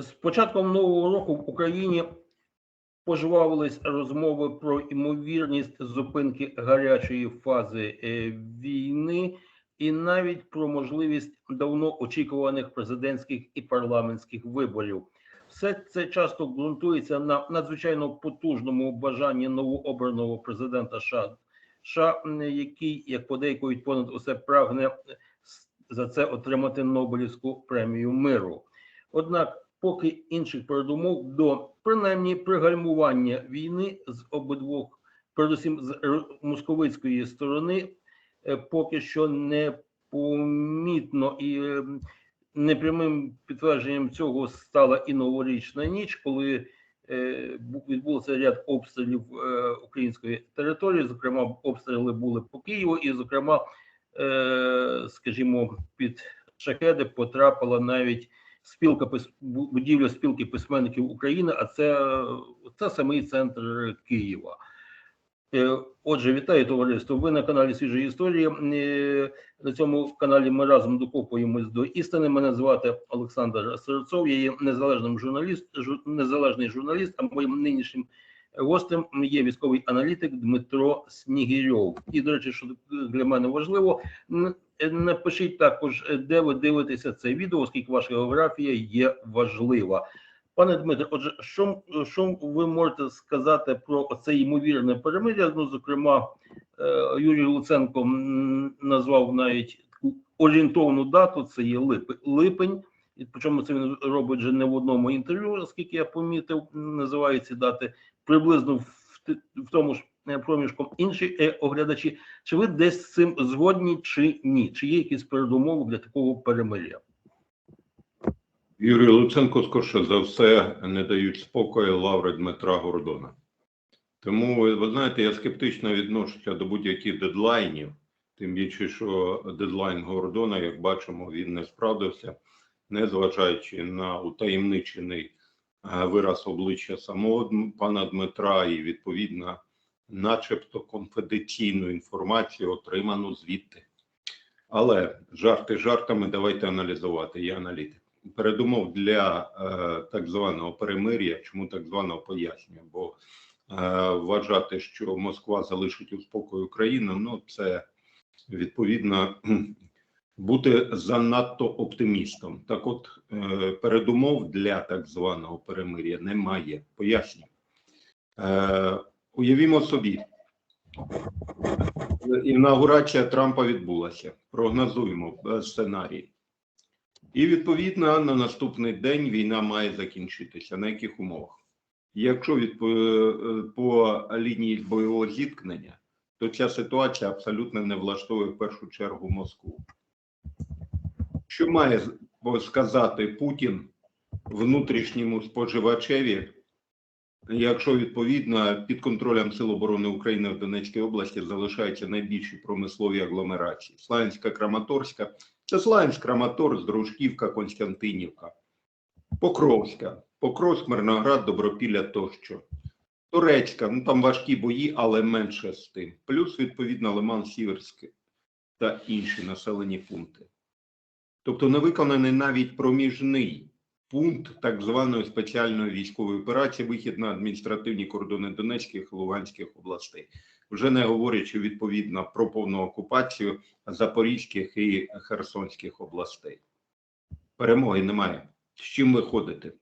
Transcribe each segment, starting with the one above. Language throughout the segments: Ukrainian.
З початком нового року в Україні пожвавились розмови про ймовірність зупинки гарячої фази е, війни і навіть про можливість давно очікуваних президентських і парламентських виборів. Все це часто ґрунтується на надзвичайно потужному бажанні новообраного президента США, США, який, як подейкують, понад усе прагне за це отримати Нобелівську премію миру. Однак, поки інших передумов до принаймні пригальмування війни з обидвох, передусім з московицької сторони, е, поки що не помітно і е, непрямим підтвердженням цього стала і новорічна ніч, коли е, відбувся ряд обстрілів е, української території. Зокрема, обстріли були по Києву, і, зокрема, скажімо, під шахеди потрапила навіть спілка будівля спілки письменників України, а це, це самий центр Києва. Е, Отже, вітаю товариство. Ви на каналі Свіжої історії. Е, На цьому каналі ми разом докопуємось до істини. Мене звати Олександр Серцов. Я є незалежним журналіст, незалежний журналіст. А моїм нинішнім гостем є військовий аналітик Дмитро Снігірьов. І, до речі, що для мене важливо, напишіть також, е, де ви дивитеся це відео, оскільки ваша географія є важлива. Пане Дмитре, отже, що, що ви можете сказати про це ймовірне перемир'я? Ну, зокрема, е, Юрій Луценко назвав навіть орієнтовну дату, це є липень. І причому це він робить вже не в одному інтерв'ю, оскільки я помітив, називає ці дати приблизно в, в тому ж е, проміжку інші е, оглядачі. Чи ви десь з цим згодні, чи ні? Чи є якісь передумови для такого перемир'я? Юрій Луценко, скорше за все, не дають спокою лаври Дмитра Гордона. Тому, ви знаєте, я скептично відношуся до будь-яких дедлайнів, тим більше, що дедлайн Гордона, як бачимо, він не справдився, незважаючи на утаємничений е, вираз обличчя самого пана Дмитра і відповідно, начебто конфіденційну інформацію, отриману звідти. Але жарти жартами, давайте аналізувати. Я аналітик передумов для е, так званого перемир'я. Чому так званого пояснюю? Бо е, вважати, що Москва залишить у спокою Україну, ну це відповідно бути занадто оптимістом. Так, от е, передумов для так званого перемир'я немає. Пояснюю. Е, уявімо собі. Інаугурація Трампа відбулася. Прогнозуємо е, сценарій. І відповідно на наступний день війна має закінчитися. На яких умовах? Якщо від, е, по лінії бойового зіткнення, то ця ситуація абсолютно не влаштовує в першу чергу Москву. Що має сказати Путін внутрішньому споживачеві, якщо відповідно під контролем Сил оборони України в Донецькій області залишаються найбільші промислові агломерації: Славянська, Краматорська, це Славянськ, Краматорськ, Дружківка, Константинівка, Покровська, Покровськ, Мирноград, Добропілля тощо. Турецька, ну там важкі бої, але менше з тим. Плюс, відповідно, Лиман Сіверський та інші населені пункти. Тобто не виконаний навіть проміжний пункт так званої спеціальної військової операції, вихід на адміністративні кордони Донецьких і Луганських областей. Вже не говорячи відповідно про повну окупацію Запорізьких і Херсонських областей. Перемоги немає. З чим виходити?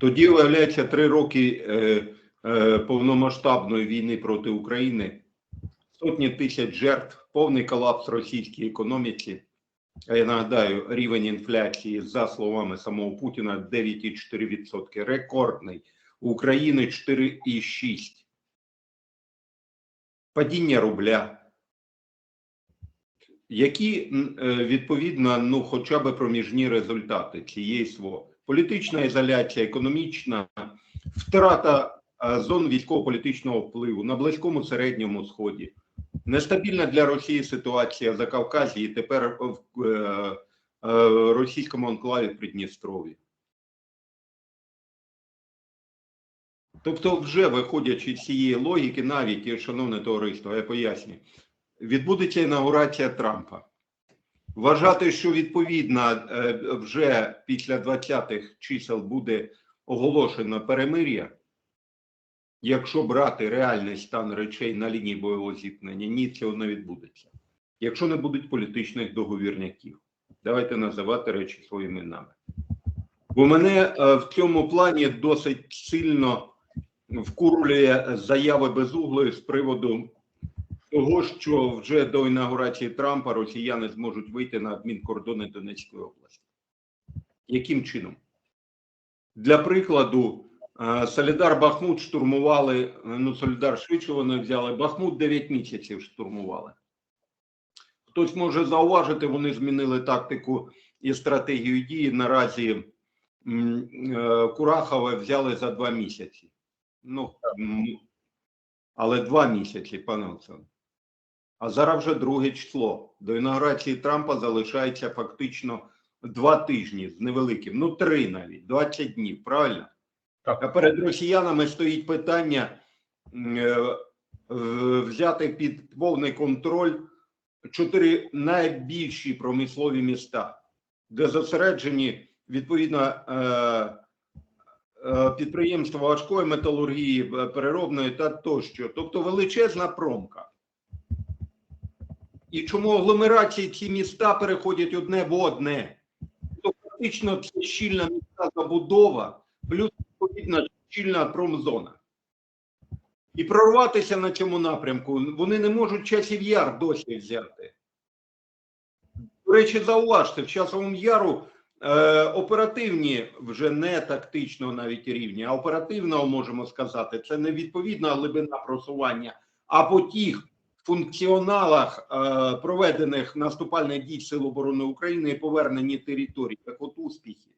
Тоді виявляється три роки е, е, повномасштабної війни проти України, сотні тисяч жертв, повний колапс російській економіці. Я нагадаю, рівень інфляції, за словами самого Путіна, 9,4%. Рекордний. У України 4,6%. Падіння рубля. Які е, відповідно, ну, хоча б проміжні результати цієї СВО? Політична ізоляція, економічна втрата е, зон військово-політичного впливу на близькому середньому сході, нестабільна для Росії ситуація за Кавказі і тепер в е, е, російському анклаві Придністров'ї. Тобто, вже виходячи з цієї логіки, навіть, шановне товариство, я пояснюю, відбудеться інаугурація Трампа. Вважати, що відповідно е, вже після 20-х чисел буде оголошено перемир'я, якщо брати реальний стан речей на лінії бойового зіткнення, ні, цього не відбудеться. Якщо не будуть політичних договірняків, давайте називати речі своїми іменами. Бо мене е, в цьому плані досить сильно вкурлює заяви безуглої з приводу того, що вже до інаугурації Трампа росіяни зможуть вийти на адмінкордони Донецької області. Яким чином? Для прикладу, Солідар Бахмут штурмували, е, ну Солідар швидше вони взяли, Бахмут 9 місяців штурмували. Хтось може зауважити, вони змінили тактику і стратегію дії. Наразі е, Курахове взяли за два місяці. Ну, але два місяці, пане Олександр. А зараз вже друге число. До інаугурації Трампа залишається фактично два тижні з невеликим, ну три навіть, 20 днів, правильно? Так. Перед росіянами стоїть питання е, взяти під повний контроль чотири найбільші промислові міста, де зосереджені відповідно е, е, підприємства важкої металургії, переробної та тощо. Тобто величезна промка. І чому агломерації ці міста переходять одне в одне? То фактично це щільна міста забудова, плюс відповідна щільна промзона. І прорватися на цьому напрямку вони не можуть часів яр досі взяти. До речі, зауважте, в часовому яру е, оперативні, вже не тактично навіть рівні, а оперативно можемо сказати, це не відповідна глибина просування, а по тих функціоналах е, проведених наступальних дій Сил оборони України і поверненні територій, як от успіхи.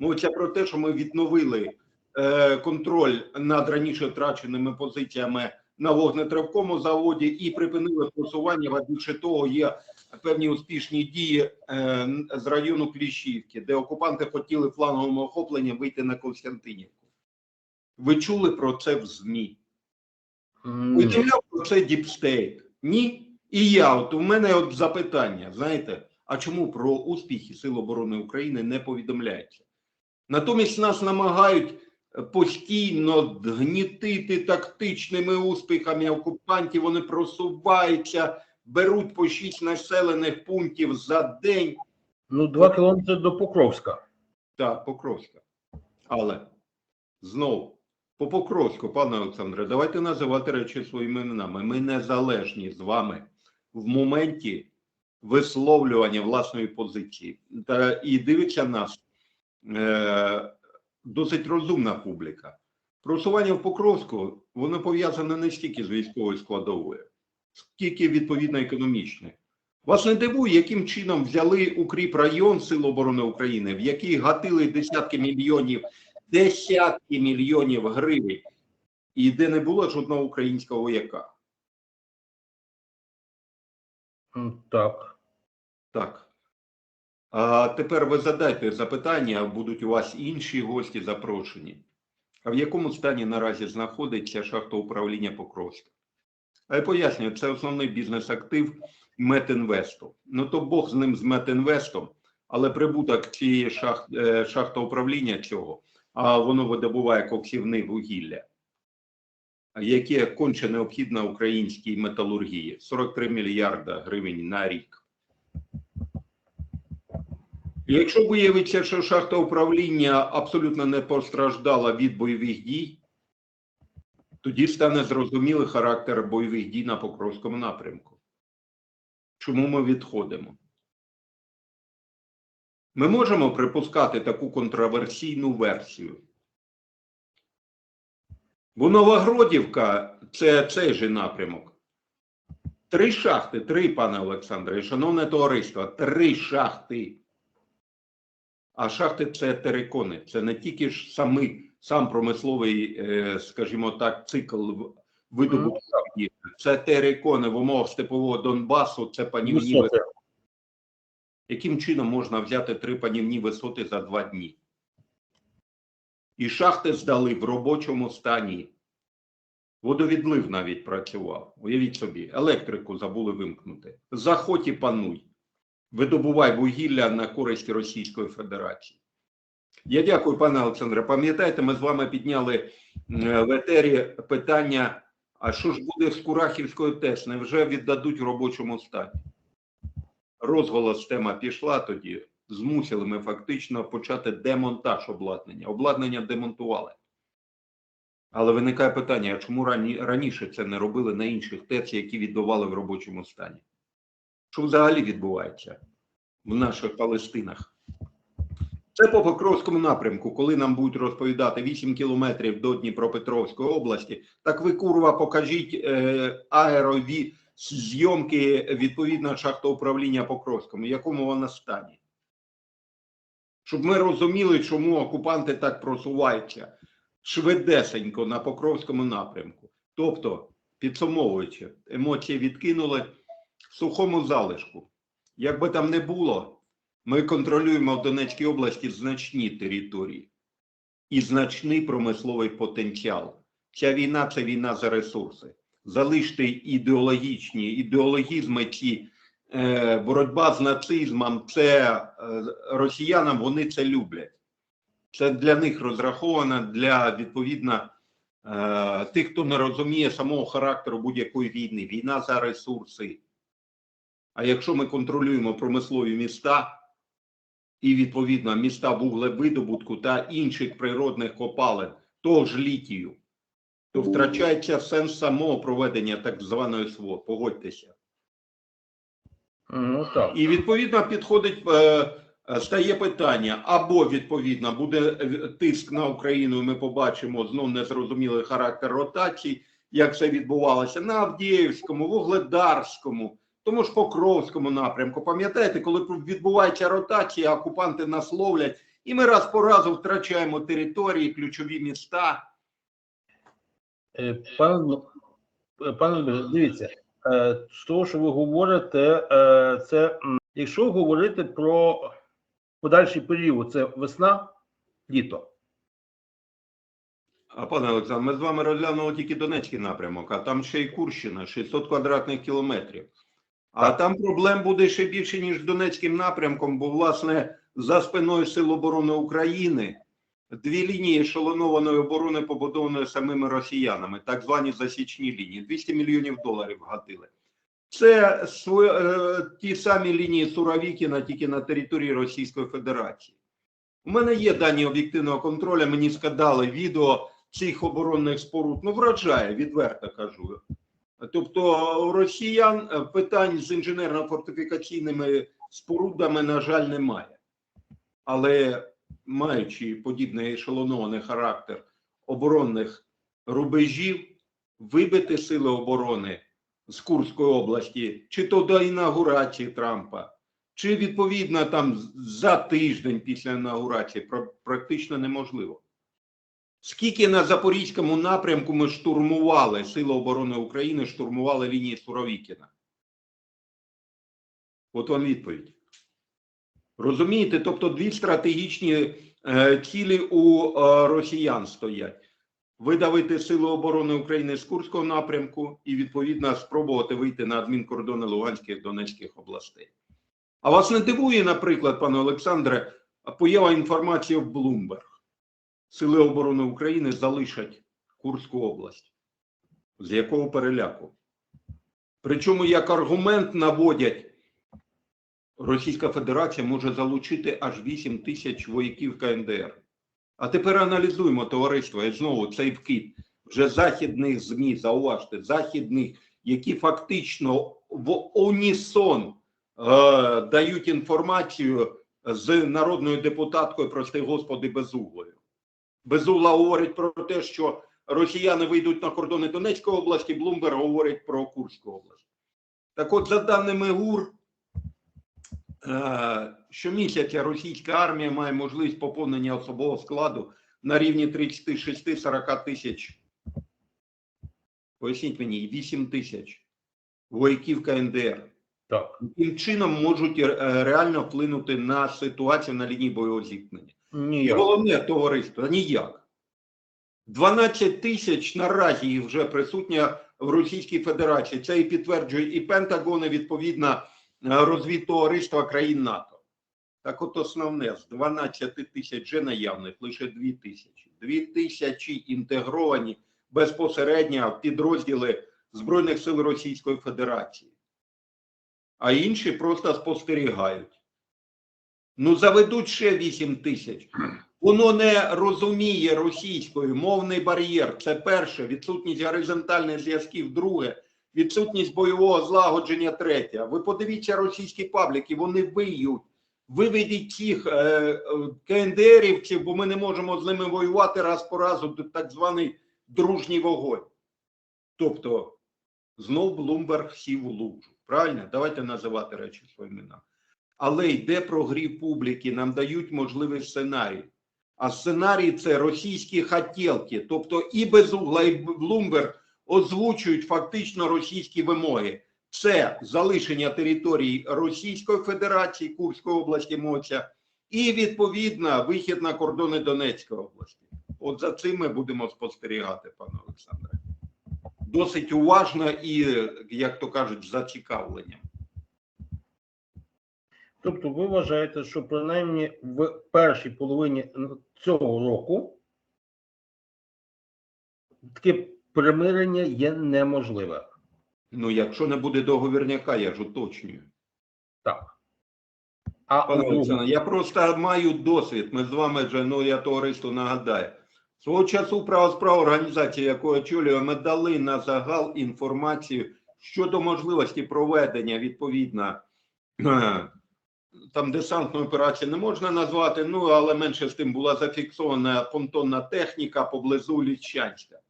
Мовиться про те, що ми відновили е, контроль над раніше втраченими позиціями на вогнетривкому заводі і припинили просування. А більше того, є певні успішні дії е, з району Кліщівки, де окупанти хотіли фланговим охопленням вийти на Константинівку. Ви чули про це в ЗМІ? М, Повідомляв про це Діпстейт? Ні. І я, от у мене от запитання, знаєте, а чому про успіхи Сил оборони України не повідомляється? Натомість нас намагають е, постійно гнітити тактичними успіхами окупантів, вони просуваються, беруть по шість населених пунктів за день. Ну, два кілометри до Покровська. Так, Покровська. Але знову по Покровську, пане Олександре, давайте називати речі своїми іменами. Ми незалежні з вами в моменті висловлювання власної позиції. Та і дивиться нас е, досить розумна публіка. Просування в Покровську воно пов'язане не стільки з військовою складовою, скільки відповідно економічною. Вас не дивує, яким чином взяли укріп район Сил оборони України, в який гатили десятки мільйонів, десятки мільйонів гривень, і де не було жодного українського вояка. Так. Так. А тепер ви задайте запитання, будуть у вас інші гості запрошені. А в якому стані наразі знаходиться шахта управління Покровська? А я пояснюю, це основний бізнес-актив Метінвесту. Ну то Бог з ним з Метінвестом, але прибуток цієї шахт, е, шахта управління цього, а воно видобуває коксівне вугілля, яке конче необхідно українській металургії 43 мільярда гривень на рік. Якщо виявиться, що шахта управління абсолютно не постраждала від бойових дій, тоді стане зрозумілий характер бойових дій на Покровському напрямку. Чому ми відходимо? Ми можемо припускати таку контроверсійну версію. Бо Новогродівка це цей же напрямок. Три шахти, три, пане Олександре, шановне товариство, три шахти. А шахти це терикони, це не тільки ж самий сам промисловий, е, скажімо так, цикл видобутку. нафти. Це терикони в умовах степового Донбасу, це панівні Висоти. висоти. Яким чином можна взяти три панівні висоти за два дні? І шахти здали в робочому стані. Водовідлив навіть працював. Уявіть собі, електрику забули вимкнути. Заходь і пануй. Видобувай вугілля на користь Російської Федерації. Я дякую, пане Олександре. Пам'ятаєте, ми з вами підняли в етері питання: а що ж буде з Курахівською ТЕС? Невже віддадуть в робочому стані? Розголос тема пішла тоді. Змусили ми фактично почати демонтаж обладнання. Обладнання демонтували. Але виникає питання: а чому рані, раніше це не робили на інших ТЕЦ, які віддавали в робочому стані? Що взагалі відбувається в наших Палестинах? Це по Покровському напрямку, коли нам будуть розповідати 8 кілометрів до Дніпропетровської області, так ви, курва, покажіть е, аерові зйомки відповідно шахтоуправління Покровському, в якому вона стані. Щоб ми розуміли, чому окупанти так просуваються швидесенько на Покровському напрямку. Тобто, підсумовуючи, емоції відкинули сухому залишку. Як би там не було, ми контролюємо в Донецькій області значні території і значний промисловий потенціал. Ця війна це війна за ресурси. Залиште ідеологічні ідеологізми ці е, боротьба з нацизмом, це е, росіянам вони це люблять. Це для них розраховано для відповідно е, тих, хто не розуміє самого характеру будь-якої війни. Війна за ресурси. А якщо ми контролюємо промислові міста і відповідно міста вуглевидобутку та інших природних копалин, того ж літію, то втрачається сенс самого проведення так званої СВО. Погодьтеся. Ну так. І відповідно підходить, е, стає питання, або відповідно буде тиск на Україну, і ми побачимо знов незрозумілий характер ротацій, як це відбувалося на Авдіївському, Вугледарському, тому ж Покровському напрямку. Пам'ятаєте, коли відбувається ротація, окупанти нас ловлять, і ми раз по разу втрачаємо території, ключові міста. Пане, пане дивіться, е, з того, що ви говорите, е, це якщо говорити про подальший період, це весна, літо. А пане Олександр, ми з вами розглянули тільки Донецький напрямок, а там ще й Курщина, 600 квадратних кілометрів. А там проблем буде ще більше, ніж з Донецьким напрямком, бо, власне, за спиною Сил оборони України дві лінії ешелонованої оборони побудовані самими росіянами, так звані засічні лінії. 200 мільйонів доларів гатили. Це е, ті самі лінії Суровікіна, тільки на території Російської Федерації. У мене є дані об'єктивного контролю, мені скидали відео цих оборонних споруд. Ну, вражає, відверто кажу. Тобто росіян е, питань з інженерно-фортифікаційними спорудами, на жаль, немає. Але маючи подібний ешелонований характер оборонних рубежів, вибити сили оборони з Курської області, чи то до інаугурації Трампа, чи відповідно там за тиждень після інаугурації практично неможливо. Скільки на Запорізькому напрямку ми штурмували Сили оборони України, штурмували лінії Суровікіна? От вам відповідь. Розумієте, тобто дві стратегічні е, цілі у е, росіян стоять: видавити Сили оборони України з Курського напрямку і, відповідно, спробувати вийти на адмінкордони Луганських Донецьких областей. А вас не дивує, наприклад, пане Олександре, поява інформації в Bloomberg. Сили оборони України залишать Курську область. З якого переляку? Причому як аргумент наводять, Російська Федерація може залучити аж 8 тисяч вояків КНДР. А тепер аналізуємо товариство, і знову цей вкид вже західних ЗМІ, зауважте, західних, які фактично в унісон е, дають інформацію з народною депутаткою, прости господи, Безуглою. Безугла говорить про те, що росіяни вийдуть на кордони Донецької області, Блумберг говорить про Курську область. Так от, за даними ГУР, е, щомісяця російська армія має можливість поповнення особового складу на рівні 36-40 тисяч. Поясніть мені, 8 тисяч вояків КНДР. Так. Яким чином можуть е, реально вплинути на ситуацію на лінії бойового зіткнення? Ніяк. головне товариство ніяк. 12 тисяч наразі їх вже присутня в Російській Федерації. Це і підтверджує і Пентагон, і відповідно розвідтовариства країн НАТО. Так от основне, з 12 тисяч вже наявних лише 2 тисячі. 2 тисячі інтегровані безпосередньо в підрозділи Збройних сил Російської Федерації. А інші просто спостерігають. Ну, заведуть ще 8 тисяч. Воно не розуміє російською мовний бар'єр. Це перше, відсутність горизонтальних зв'язків. Друге, відсутність бойового злагодження. Третє. Ви подивіться російські пабліки, вони виють. Виведіть цих е, е, КНДРівців, бо ми не можемо з ними воювати раз по разу, так званий дружній вогонь. Тобто, знов Блумберг сів у лужу. Правильно? Давайте називати речі своїми іменами. Але йде про грів публіки, нам дають можливий сценарій. А сценарій це російські хотілки. Тобто і Безугла, і Блумберг озвучують фактично російські вимоги. Це залишення території Російської Федерації, Курської області Моця, і відповідно вихід на кордони Донецької області. От за цим ми будемо спостерігати, пане Олександре. Досить уважно і, як то кажуть, зацікавленням. Тобто ви вважаєте, що принаймні в першій половині цього року таке примирення є неможливе. Ну, якщо не буде договірняка, я ж уточнюю. Так. А Пане Олександре, я просто маю досвід. Ми з вами вже, ну я товариству нагадаю. Свого часу правосправа організації, яку очолюю, ми дали на загал інформацію щодо можливості проведення відповідно там десантної операції не можна назвати, ну але менше з тим була зафіксована понтонна техніка поблизу Лічанська.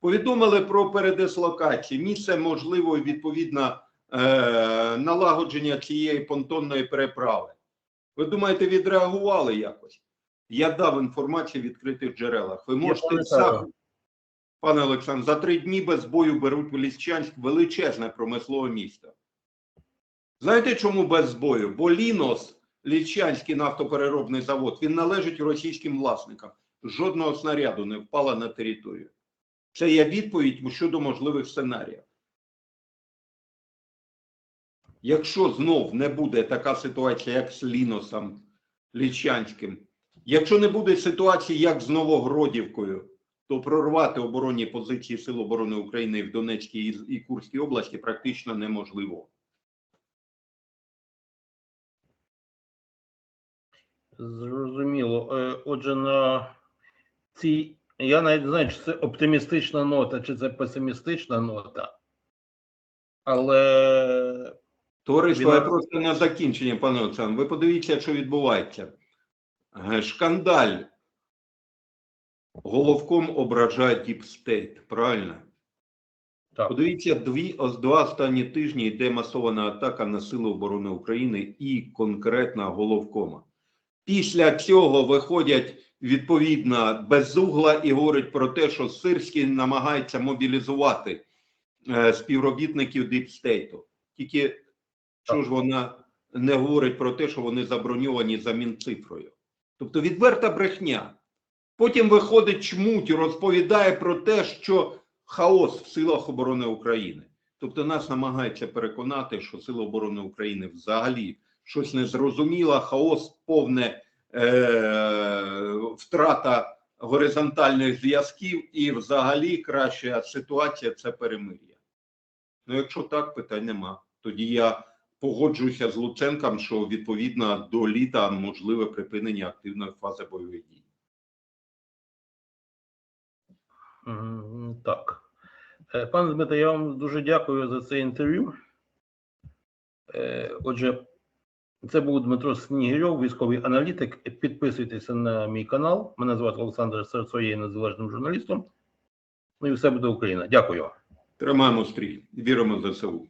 Повідомили про передислокацію. Місце можливо відповідно е, налагодження цієї понтонної переправи. Ви думаєте, відреагували якось? Я дав інформацію в відкритих джерелах. Ви можете сам, пане Олександр, за три дні без бою беруть в Ліщанськ величезне промислове місто. Знаєте, чому без бою? Бо Лінос, Лічанський нафтопереробний завод, він належить російським власникам. Жодного снаряду не впало на територію. Це є відповідь щодо можливих сценаріїв. Якщо знов не буде така ситуація, як з Ліносом Лічанським, якщо не буде ситуації, як з Новогродівкою, то прорвати оборонні позиції Сил оборони України в Донецькій і Курській області практично неможливо. Зрозуміло. Е, Отже, на цій. Я навіть не знаю, чи це оптимістична нота, чи це песимістична нота. Але Товариство, я просто на закінчення, пане Олександр. Ви подивіться, що відбувається. Е, Шкандаль. Головком ображає Діпстейт, правильно? так. Подивіться, дві, два останні тижні йде масована атака на Сили оборони України і конкретно головкома. Після цього виходять відповідно безугла і говорять про те, що Сирський намагається мобілізувати е, співробітників Діпстейту. Тільки що ж вона не говорить про те, що вони заброньовані за мінцифрою. Тобто відверта брехня. Потім виходить чмуть розповідає про те, що хаос в силах оборони України. Тобто нас намагаються переконати, що Сили оборони України взагалі щось незрозуміло, хаос, повне е- втрата горизонтальних зв'язків, і взагалі краща ситуація це перемир'я. Ну, якщо так, питань нема. Тоді я погоджуюся з Луценком, що відповідно до літа можливе припинення активної фази бойових дій. Так. Е, Пане Дмитре, я вам дуже дякую за це інтерв'ю. Е, Отже, це був Дмитро Снігирьов, військовий аналітик. Підписуйтеся на мій канал. Мене звати Олександр Серцо, я є незалежним журналістом. Ну і все буде Україна. Дякую. Тримаємо стрій, віримо в ЗСУ.